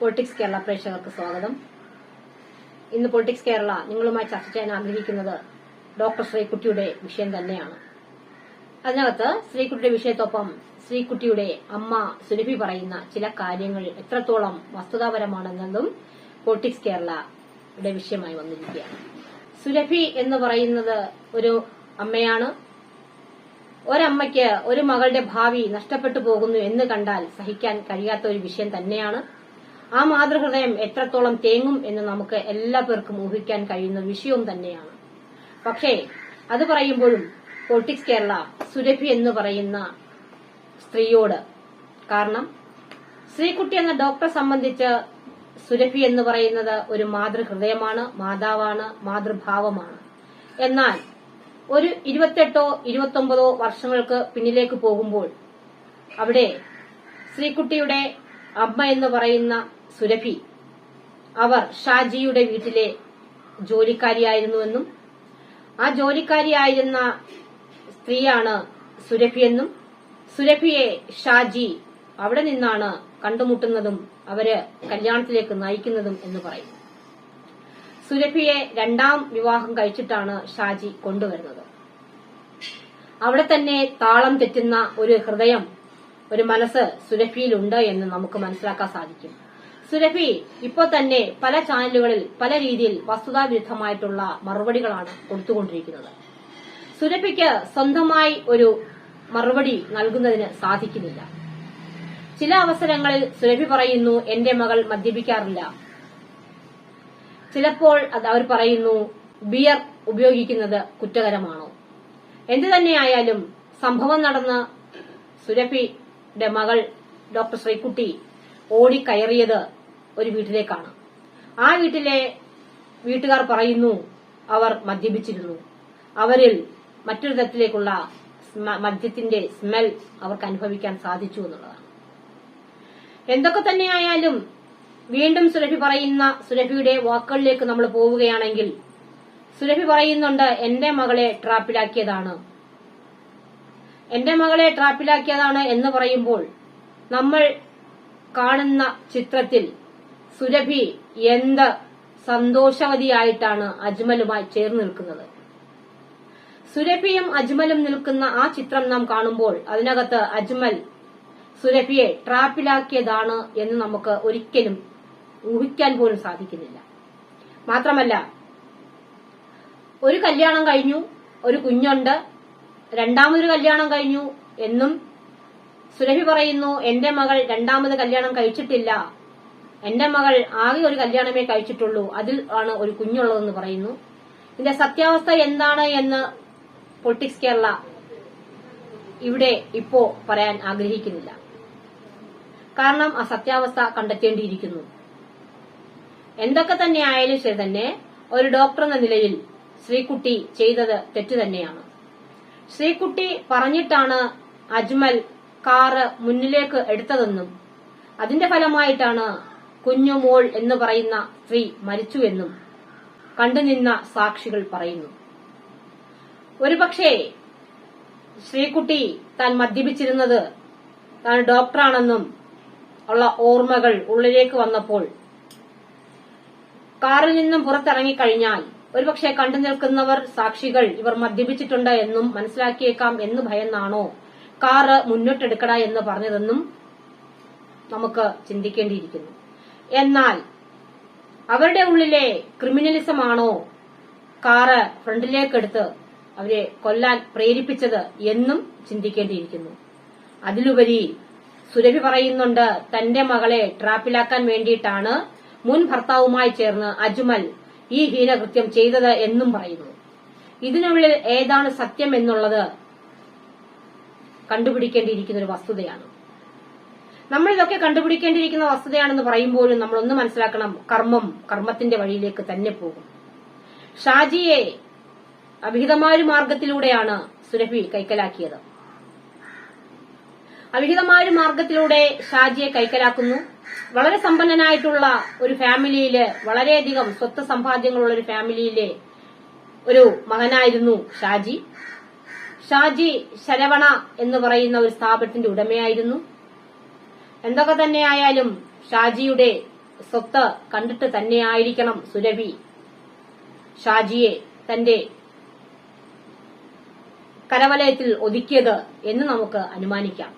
Politics Kerala പ്രേക്ഷകർക്ക് സ്വാഗതം. ഇന്ന് പൊളിറ്റിക്സ് കേരള നിങ്ങളുമായി ചർച്ച ചെയ്യാൻ ആഗ്രഹിക്കുന്നത് ഡോക്ടർ ശ്രീകുട്ടിയുടെ വിഷയം തന്നെയാണ്. അതിനകത്ത് ശ്രീകുട്ടിയുടെ വിഷയത്തൊപ്പം ശ്രീകുട്ടിയുടെ അമ്മ സുരഭി പറയുന്ന ചില കാര്യങ്ങൾ എത്രത്തോളം വസ്തുതാപരമാണെന്നതും പൊളിറ്റിക്സ് കേരളയുടെ വിഷയമായി വന്നിരിക്കുകയാണ്. സുരഭി എന്ന് പറയുന്നത് ഒരു അമ്മയാണ്. ഒരമ്മയ്ക്ക് ഒരു മകളുടെ ഭാവി നഷ്ടപ്പെട്ടു പോകുന്നു എന്ന് കണ്ടാൽ സഹിക്കാൻ കഴിയാത്ത ഒരു വിഷയം തന്നെയാണ്. ആ മാതൃഹൃദയം എത്രത്തോളം തേങ്ങും എന്ന് നമുക്ക് എല്ലാ പേർക്കും ഊഹിക്കാൻ കഴിയുന്ന വിഷയവും തന്നെയാണ്. പക്ഷേ അത് പറയുമ്പോഴും പൊളിറ്റിക്സ് കേരള സുരഭി എന്ന് പറയുന്ന സ്ത്രീയോട് കാരണം ശ്രീകുട്ടി എന്ന ഡോക്ടറെ സംബന്ധിച്ച് സുരഭി എന്ന് പറയുന്നത് ഒരു മാതൃഹൃദയമാണ് മാതാവാണ് മാതൃഭാവമാണ്. എന്നാൽ ഒരു ഇരുപത്തെട്ടോ ഇരുപത്തൊമ്പതോ വർഷങ്ങൾക്ക് പിന്നിലേക്ക് പോകുമ്പോൾ അവിടെ ശ്രീകുട്ടിയുടെ അമ്മ എന്ന് പറയുന്ന സുരഭി. അവർ ഷാജിയുടെ വീട്ടിലെ ജോലിക്കാരിയായിരുന്നുവെന്നും ആ ജോലിക്കാരിയായിരുന്ന സ്ത്രീയാണ് സുരഭിയെന്നും സുരഭിയെ ഷാജി അവിടെ നിന്നാണ് കണ്ടുമുട്ടുന്നതും അവർ കല്യാണത്തിലേക്ക് നയിക്കുന്നതും എന്ന് പറയും സുരഭിയെ രണ്ടാം വിവാഹം കഴിച്ചിട്ടാണ് ഷാജി കൊണ്ടുവരുന്നത്. അവിടെ തന്നെ താളം തെറ്റുന്ന ഒരു ഹൃദയം ഒരു മനസ്സ് സുരഭിയിലുണ്ട് എന്ന് നമുക്ക് മനസ്സിലാക്കാൻ സാധിക്കും. സുരഭി ഇപ്പൊ തന്നെ പല ചാനലുകളിൽ പല രീതിയിൽ വസ്തുതാവിരുദ്ധമായിട്ടുള്ള മറുപടികളാണ് കൊടുത്തുകൊണ്ടിരിക്കുന്നത്. സുരഭിക്ക് സ്വന്തമായി ഒരു മറുപടി നൽകുന്നതിന് സാധിക്കുന്നില്ല. ചില അവസരങ്ങളിൽ സുരഭി പറയുന്നു എന്റെ മകൾ മദ്യപിക്കാറില്ല. ചിലപ്പോൾ അത് അവർ പറയുന്നു ബിയർ ഉപയോഗിക്കുന്നത് കുറ്റകരമാണോ? എന്തു തന്നെയായാലും സംഭവം നടന്ന സുരഭിയുടെ മകൾ ഡോക്ടർ ശ്രീകുട്ടി ഓടിക്കയറിയത് ഒരു വീട്ടിലേക്കാണ്. ആ വീട്ടിലെ വീട്ടുകാർ പറയുന്നു അവർ മദ്യപിച്ചിരുന്നു. അവരിൽ മറ്റൊരു തരത്തിലേക്കുള്ള മദ്യത്തിന്റെ സ്മെൽ അവർക്ക് അനുഭവിക്കാൻ സാധിച്ചു എന്നുള്ളതാണ്. എന്തൊക്കെ തന്നെയായാലും വീണ്ടും സുരഭി പറയുന്ന സുരഭിയുടെ വാക്കുകളിലേക്ക് നമ്മൾ പോവുകയാണെങ്കിൽ സുരഭി പറയുന്നുണ്ട് എന്റെ മകളെ ട്രാപ്പിലാക്കിയതാണ്. എന്റെ മകളെ ട്രാപ്പിലാക്കിയതാണ് എന്ന് പറയുമ്പോൾ നമ്മൾ കാണുന്ന ചിത്രത്തിൽ സുരഭി എന്ത് സന്തോഷവതിയായിട്ടാണ് അജ്മലുമായി ചേർന്ന് നിൽക്കുന്നത്? സുരഭിയും അജ്മലും നിൽക്കുന്ന ആ ചിത്രം നാം കാണുമ്പോൾ അതിനകത്ത് അജ്മൽ സുരഭിയെ ട്രാപ്പിലാക്കിയതാണ് എന്ന് നമുക്ക് ഒരിക്കലും ഊഹിക്കാൻ പോലും സാധിക്കുന്നില്ല. മാത്രമല്ല ഒരു കല്യാണം കഴിഞ്ഞു ഒരു കുഞ്ഞുണ്ട് രണ്ടാമതൊരു കല്യാണം കഴിഞ്ഞു എന്നും സുരഭി പറയുന്നു എന്റെ മകൾ രണ്ടാമത് കല്യാണം കഴിച്ചിട്ടില്ല എന്റെ മകൾ ആകെ ഒരു കല്യാണമേ കഴിച്ചിട്ടുള്ളൂ. അതിൽ ആണ് ഒരു കുഞ്ഞുള്ളതെന്ന് പറയുന്നു. ഇതിന്റെ സത്യാവസ്ഥ എന്താണ് എന്ന് പൊളിറ്റിക്സ് കേരള ഇവിടെ ഇപ്പോ പറയാൻ ആഗ്രഹിക്കുന്നില്ല. കാരണം ആ സത്യാവസ്ഥ കണ്ടെത്തേണ്ടിയിരിക്കുന്നു. എന്തൊക്കെ തന്നെ ആയാലും ശരി തന്നെ ഒരു ഡോക്ടർ എന്ന നിലയിൽ ശ്രീകുട്ടി ചെയ്തത് തെറ്റു തന്നെയാണ്. ശ്രീകുട്ടി പറഞ്ഞിട്ടാണ് അജ്മൽ കാറ് മുന്നിലേക്ക് എടുത്തതെന്നും അതിന്റെ ഫലമായിട്ടാണ് കുഞ്ഞുമോൾ എന്ന് പറയുന്ന സ്ത്രീ മരിച്ചുവെന്നും കണ്ടുനിന്ന സാക്ഷികൾ പറയുന്നു. ഒരുപക്ഷേ ശ്രീകുട്ടി താൻ മദ്യപിച്ചിരുന്നത് താൻ ഡോക്ടറാണെന്നും ഉള്ള ഓർമ്മകൾ ഉള്ളിലേക്ക് വന്നപ്പോൾ കാറിൽ നിന്നും പുറത്തിറങ്ങിക്കഴിഞ്ഞാൽ ഒരുപക്ഷെ കണ്ടു നിൽക്കുന്നവർ സാക്ഷികൾ ഇവർ മദ്യപിച്ചിട്ടുണ്ട് എന്നും മനസ്സിലാക്കിയേക്കാം എന്ന് ഭയന്നാണോ? കാറ് മുന്നോട്ടെടുക്കട എന്ന് പറഞ്ഞതെന്നും നമുക്ക് ചിന്തിക്കേണ്ടിയിരിക്കുന്നു. എന്നാൽ അവരുടെ ഉള്ളിലെ ക്രിമിനലിസമാണോ കാറ് ഫ്രണ്ടിലേക്കെടുത്ത് അവരെ കൊല്ലാൻ പ്രേരിപ്പിച്ചത് എന്നും ചിന്തിക്കേണ്ടിയിരിക്കുന്നു. അതിലുപരി സുരഭി പറയുന്നുണ്ട് തന്റെ മകളെ ട്രാപ്പിലാക്കാൻ വേണ്ടിയിട്ടാണ് മുൻ ഭർത്താവുമായി ചേർന്ന് അജ്മൽ ഈ ഹീനകൃത്യം ചെയ്തത് എന്നും പറയുന്നു. ഇതിനുള്ളിൽ ഏതാണ് സത്യം എന്നുള്ളത് കണ്ടുപിടിക്കേണ്ടിയിരിക്കുന്ന ഒരു വസ്തുതയാണ്. നമ്മൾ ഇതൊക്കെ കണ്ടുപിടിക്കേണ്ടിയിരിക്കുന്ന വസ്തുതയാണെന്ന് പറയുമ്പോഴും നമ്മൾ ഒന്ന് മനസ്സിലാക്കണം കർമ്മം കർമ്മത്തിന്റെ വഴിയിലേക്ക് തന്നെ പോകും. ഷാജിയെ അവിഹിതമായ മാർഗത്തിലൂടെയാണ് സുരഭി കൈക്കലാക്കിയത്. അവിഹിതമായ മാർഗത്തിലൂടെ ഷാജിയെ കൈക്കലാക്കുന്നു. വളരെ സമ്പന്നനായിട്ടുള്ള ഒരു ഫാമിലിയിൽ വളരെയധികം സ്വത്ത് സമ്പാദ്യങ്ങളുള്ള ഒരു ഫാമിലിയിലെ ഒരു മകനായിരുന്നു ഷാജി. ഷാജി ശരവണ എന്ന് പറയുന്ന ഒരു സ്ഥാപനത്തിന്റെ ഉടമയായിരുന്നു. എന്തൊക്കെ തന്നെയായാലും ഷാജിയുടെ സ്വത്ത് കണ്ടിട്ട് തന്നെയായിരിക്കണം സുരഭി. ഷാജിയെ തന്റെ കരവലയത്തിൽ ഒതുക്കിയത് എന്ന് നമുക്ക് അനുമാനിക്കാം.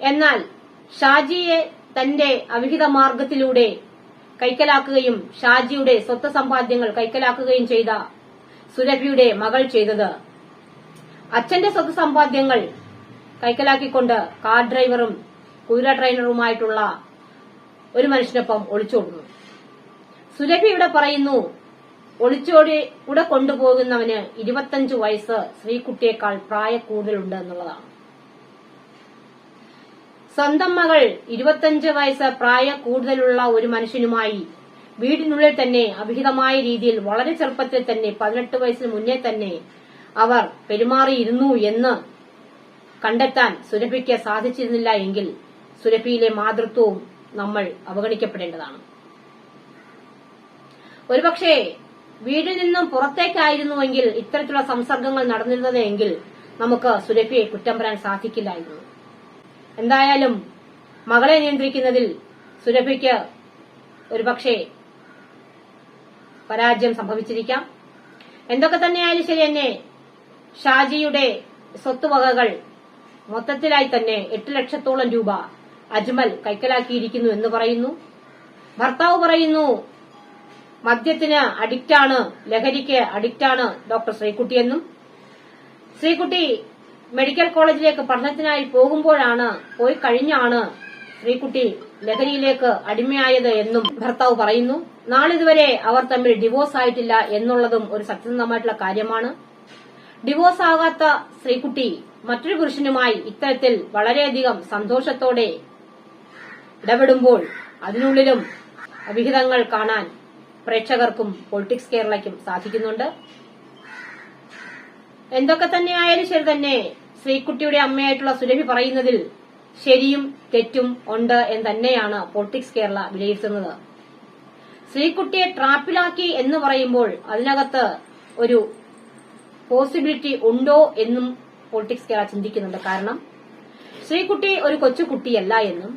എന്നാൽ ഷാജിയെ തന്റെ അവിഹിത മാർഗത്തിലൂടെ കൈക്കലാക്കുകയും ഷാജിയുടെ സ്വത്ത് സമ്പാദ്യങ്ങൾ കൈക്കലാക്കുകയും ചെയ്ത സുരഭിയുടെ മകൾ ചെയ്തത് അച്ഛന്റെ സ്വത്ത് സമ്പാദ്യങ്ങൾ കൈക്കലാക്കിക്കൊണ്ട് കാർ ഡ്രൈവറും കുതിര ട്രെയിനറുമായിട്ടുള്ള ഒരു മനുഷ്യനൊപ്പം ഒളിച്ചോടുന്നു. സുരഭി ഇവിടെ പറയുന്നു ഒളിച്ചോടി കൂടെ കൊണ്ടുപോകുന്നവന് ഇരുപത്തഞ്ചു വയസ്സ് ശ്രീകുട്ടിയേക്കാൾ പ്രായ കൂടുതലുണ്ട് എന്നുള്ളതാണ്. സ്വന്തം മകൾ ഇരുപത്തഞ്ച് വയസ്സ് പ്രായ കൂടുതലുള്ള ഒരു മനുഷ്യനുമായി വീടിനുള്ളിൽ തന്നെ അഭിഹിതമായ രീതിയിൽ വളരെ ചെറുപ്പത്തിൽ തന്നെ പതിനെട്ട് വയസ്സിന് മുന്നേ തന്നെ അവർ പെരുമാറിയിരുന്നു എന്ന് കണ്ടെത്താൻ സുരഭിക്ക് സാധിച്ചിരുന്നില്ല എങ്കിൽ സുരഭിയിലെ മാതൃത്വവും നമ്മൾ അവഗണിക്കപ്പെടേണ്ടതാണ്. ഒരുപക്ഷെ വീട്ടിൽ നിന്നും പുറത്തേക്കായിരുന്നുവെങ്കിൽ ഇത്തരത്തിലുള്ള സംസർഗങ്ങൾ നടന്നിരുന്നതെങ്കിൽ നമുക്ക് സുരഭിയെ കുറ്റം പറയാൻ സാധിക്കില്ലായിരുന്നു എന്തായാലും മകളെ നിയന്ത്രിക്കുന്നതിൽ സുരഭിക്ക് ഒരുപക്ഷെ പരാജയം സംഭവിച്ചിരിക്കാം. എന്തൊക്കെ തന്നെയായാലും ശരി തന്നെ ഷാജിയുടെ സ്വത്തുവകകൾ മൊത്തത്തിലായി തന്നെ എട്ട് ലക്ഷത്തോളം രൂപ അജ്മൽ കൈക്കലാക്കിയിരിക്കുന്നു എന്ന് പറയുന്നു. ഭർത്താവ് പറയുന്നു മദ്യത്തിന് അഡിക്റ്റാണ് ലഹരിക്ക് അഡിക്റ്റാണ് ഡോക്ടർ ശ്രീകുട്ടിയെന്നും ശ്രീകുട്ടി മെഡിക്കൽ കോളേജിലേക്ക് പഠനത്തിനായി പോകുമ്പോഴാണ് പോയി കഴിഞ്ഞാണ് ശ്രീകുട്ടി ലഹരിയിലേക്ക് അടിമയായത് എന്നും ഭർത്താവ് പറയുന്നു. നാളിതുവരെ അവർ തമ്മിൽ ഡിവോഴ്സ് ആയിട്ടില്ല എന്നുള്ളതും ഒരു സത്യസന്ധമായിട്ടുള്ള കാര്യമാണ്. ഡിവോഴ്സ് ആകാത്ത ശ്രീകുട്ടി മറ്റൊരു പുരുഷനുമായി ഇത്തരത്തിൽ വളരെയധികം സന്തോഷത്തോടെ ഇടപെടുമ്പോൾ അതിനുള്ളിലും അവിഹിതങ്ങൾ കാണാൻ പ്രേക്ഷകർക്കും പൊളിറ്റിക്സ് കേരളയ്ക്കും സാധിക്കുന്നുണ്ട്. എന്തൊക്കെ തന്നെയായാലും ശരി തന്നെ ശ്രീകുട്ടിയുടെ അമ്മയായിട്ടുള്ള സുരഭി പറയുന്നതിൽ ശരിയും തെറ്റും ഉണ്ട് എന്ന് തന്നെയാണ് പൊളിറ്റിക്സ് കേരള വിലയിരുത്തുന്നത്. ശ്രീകുട്ടിയെ ട്രാപ്പിലാക്കി എന്ന് പറയുമ്പോൾ അതിനകത്ത് ഒരു പോസിബിലിറ്റി ഉണ്ടോ എന്നും പൊളിറ്റിക്സ് കേരള ചിന്തിക്കുന്നുണ്ട്. കാരണം ശ്രീകുട്ടി ഒരു കൊച്ചുകുട്ടിയല്ല എന്നും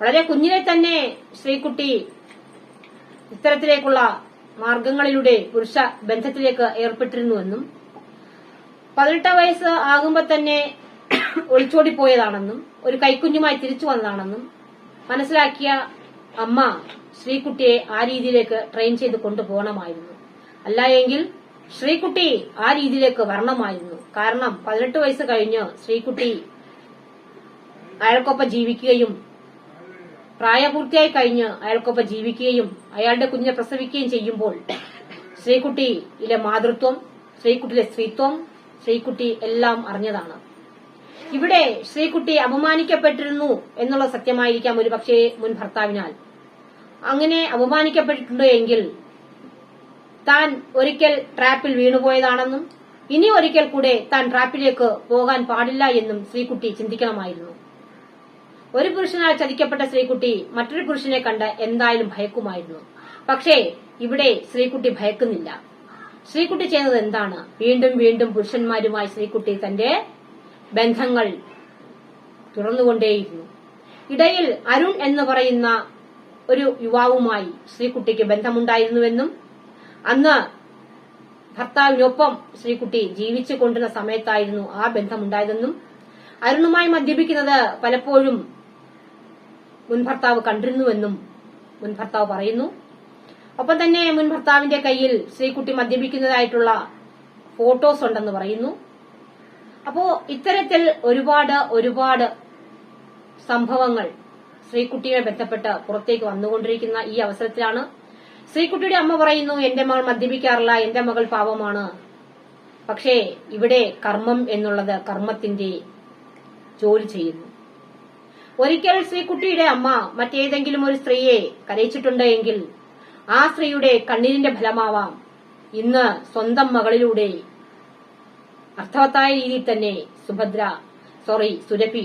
വളരെ കുഞ്ഞിനെ തന്നെ ശ്രീകുട്ടി ഇത്തരത്തിലേക്കുള്ള മാർഗങ്ങളിലൂടെ പുരുഷ ബന്ധത്തിലേക്ക് ഏർപ്പെട്ടിരുന്നുവെന്നും പതിനെട്ടാം വയസ്സ് ആകുമ്പോൾ തന്നെ ഒളിച്ചോടിപ്പോയതാണെന്നും ഒരു കൈക്കുഞ്ഞുമായി തിരിച്ചു വന്നതാണെന്നും മനസ്സിലാക്കിയ അമ്മ ശ്രീകുട്ടിയെ ആ രീതിയിലേക്ക് ട്രെയിൻ ചെയ്ത് കൊണ്ടുപോകണമായിരുന്നു. അല്ല എങ്കിൽ ശ്രീകുട്ടി ആ രീതിയിലേക്ക് വരണമായിരുന്നു. കാരണം പതിനെട്ട് വയസ്സ് കഴിഞ്ഞ് ശ്രീകുട്ടി അയാൾക്കൊപ്പം ജീവിക്കുകയും പ്രായപൂർത്തിയായി കഴിഞ്ഞ് അയാൾക്കൊപ്പം ജീവിക്കുകയും അയാളുടെ കുഞ്ഞിനെ പ്രസവിക്കുകയും ചെയ്യുമ്പോൾ ശ്രീകുട്ടിയിലെ മാതൃത്വം ശ്രീകുട്ടിയിലെ സ്ത്രീത്വം ശ്രീകുട്ടി എല്ലാം അറിഞ്ഞതാണ്. ഇവിടെ ശ്രീകുട്ടി അപമാനിക്കപ്പെട്ടിരുന്നു എന്നുള്ള സത്യമായിരിക്കാം ഒരു പക്ഷേ മുൻ ഭർത്താവിനാൽ. അങ്ങനെ അപമാനിക്കപ്പെട്ടിട്ടുണ്ട് എങ്കിൽ താൻ ഒരിക്കൽ ട്രാപ്പിൽ വീണുപോയതാണെന്നും ഇനി ഒരിക്കൽ കൂടെ താൻ ട്രാപ്പിലേക്ക് പോകാൻ പാടില്ല എന്നും ശ്രീകുട്ടി ചിന്തിക്കണമായിരുന്നു. ഒരു പുരുഷനാൽ ചതിക്കപ്പെട്ട ശ്രീകുട്ടി മറ്റൊരു പുരുഷനെ കണ്ട് എന്തായാലും ഭയക്കുമായിരുന്നു. പക്ഷേ ഇവിടെ ശ്രീകുട്ടി ഭയക്കുന്നില്ല. ശ്രീകുട്ടി ചെയ്യുന്നത് എന്താണ്? വീണ്ടും വീണ്ടും പുരുഷന്മാരുമായി ശ്രീകുട്ടി തന്റെ ബന്ധങ്ങൾ തുറന്നുകൊണ്ടേയിരുന്നു ഇടയിൽ അരുൺ എന്ന് പറയുന്ന ഒരു യുവാവുമായി ശ്രീകുട്ടിക്ക് ബന്ധമുണ്ടായിരുന്നുവെന്നും അന്ന് ഭർത്താവിനൊപ്പം ശ്രീകുട്ടി ജീവിച്ചു കൊണ്ടിരുന്ന സമയത്തായിരുന്നു ആ ബന്ധമുണ്ടായതെന്നും അരുണുമായി മദ്യപിക്കുന്നത് പലപ്പോഴും മുൻ ഭർത്താവ് കണ്ടിരുന്നുവെന്നും മുൻ ഭർത്താവ് പറയുന്നു. ഒപ്പം തന്നെ മുൻ ഭർത്താവിന്റെ കയ്യിൽ ശ്രീകുട്ടി മദ്യപിക്കുന്നതായിട്ടുള്ള ഫോട്ടോസ് ഉണ്ടെന്ന് പറയുന്നു. അപ്പോ ഇത്തരത്തിൽ ഒരുപാട് ഒരുപാട് സംഭവങ്ങൾ ശ്രീകുട്ടിയെ ബന്ധപ്പെട്ട് പുറത്തേക്ക് വന്നുകൊണ്ടിരിക്കുന്ന ഈ അവസരത്തിലാണ്. ശ്രീകുട്ടിയുടെ അമ്മ പറയുന്നു എന്റെ മകൾ മദ്യപിക്കാറില്ല എന്റെ മകൾ പാവമാണ്. പക്ഷേ ഇവിടെ കർമ്മം എന്നുള്ളത് കർമ്മത്തിന്റെ ജോലി ചെയ്യുന്നു. ഒരിക്കൽ ശ്രീകുട്ടിയുടെ അമ്മ മറ്റേതെങ്കിലും ഒരു സ്ത്രീയെ കരയിച്ചിട്ടുണ്ട് എങ്കിൽ ആ സ്ത്രീയുടെ കണ്ണീരിന്റെ ഫലമാവാം. ഇന്ന് സ്വന്തം മകളിലൂടെ അർത്ഥവത്തായ രീതിയിൽ തന്നെ സുഭദ്ര സോറി സുരഭി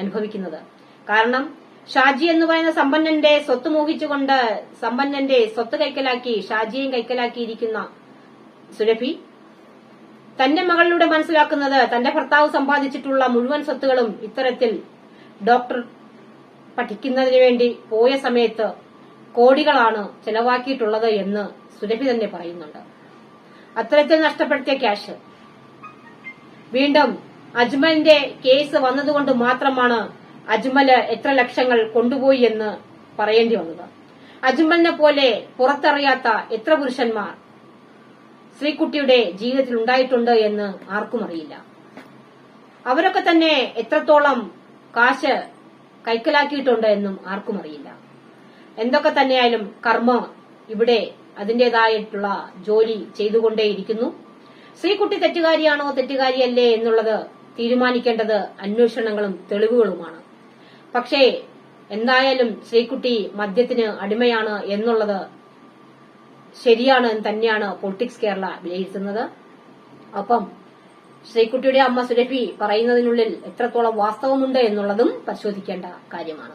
അനുഭവിക്കുന്നത്. കാരണം ഷാജി എന്ന് പറയുന്ന സമ്പന്നന്റെ സ്വത്ത് മോഹിച്ചുകൊണ്ട് സമ്പന്നന്റെ സ്വത്ത് കൈക്കലാക്കി ഷാജിയെയും കൈക്കലാക്കിയിരിക്കുന്ന സുരഭി തന്റെ മകളിലൂടെ മനസ്സിലാക്കുന്നത് തന്റെ ഭർത്താവ് സമ്പാദിച്ചിട്ടുള്ള മുഴുവൻ സ്വത്തുകളും ഇത്തരത്തിൽ ഡോക്ടർ പഠിക്കുന്നതിന് വേണ്ടി പോയ സമയത്ത് കോടികളാണ് ചെലവാക്കിയിട്ടുള്ളത് എന്ന് സുരഭി തന്നെ പറയുന്നുണ്ട്. അത്തരത്തിൽ നഷ്ടപ്പെടുത്തിയ ക്യാഷ്. വീണ്ടും അജ്മലിന്റെ കേസ് വന്നതുകൊണ്ട് മാത്രമാണ് അജ്മൽ എത്ര ലക്ഷങ്ങൾ കൊണ്ടുപോയി എന്ന് പറയേണ്ടി വന്നത്. അജ്മലിനെ പോലെ പുറത്തറിയാത്ത എത്ര പുരുഷന്മാർ ശ്രീകുട്ടിയുടെ ജീവിതത്തിൽ ഉണ്ടായിട്ടുണ്ട് എന്ന് ആർക്കും അറിയില്ല. അവരൊക്കെ തന്നെ എത്രത്തോളം കാശ് കൈക്കലാക്കിയിട്ടുണ്ട് എന്നും ആർക്കും അറിയില്ല. എന്തൊക്കെ തന്നെയായാലും കർമ്മ ഇവിടെ അതിന്റേതായിട്ടുള്ള ജോലി ചെയ്തുകൊണ്ടേയിരിക്കുന്നു. സ്ത്രീകുട്ടി തെറ്റുകാരിയാണോ തെറ്റുകാരിയല്ലേ എന്നുള്ളത് തീരുമാനിക്കേണ്ടത് അന്വേഷണങ്ങളും തെളിവുകളുമാണ്. പക്ഷേ എന്തായാലും ശ്രീകുട്ടി മദ്യത്തിന് അടിമയാണ് എന്നുള്ളത് ശരിയാണ് തന്നെയാണ് പൊളിറ്റിക്സ് കേരള വിലയിരുത്തുന്നത്. ഒപ്പം ശ്രീകുട്ടിയുടെ അമ്മ സുരഭി പറയുന്നതിനുള്ളിൽ എത്രത്തോളം വാസ്തവമുണ്ട് എന്നുള്ളതും പരിശോധിക്കേണ്ട കാര്യമാണ്.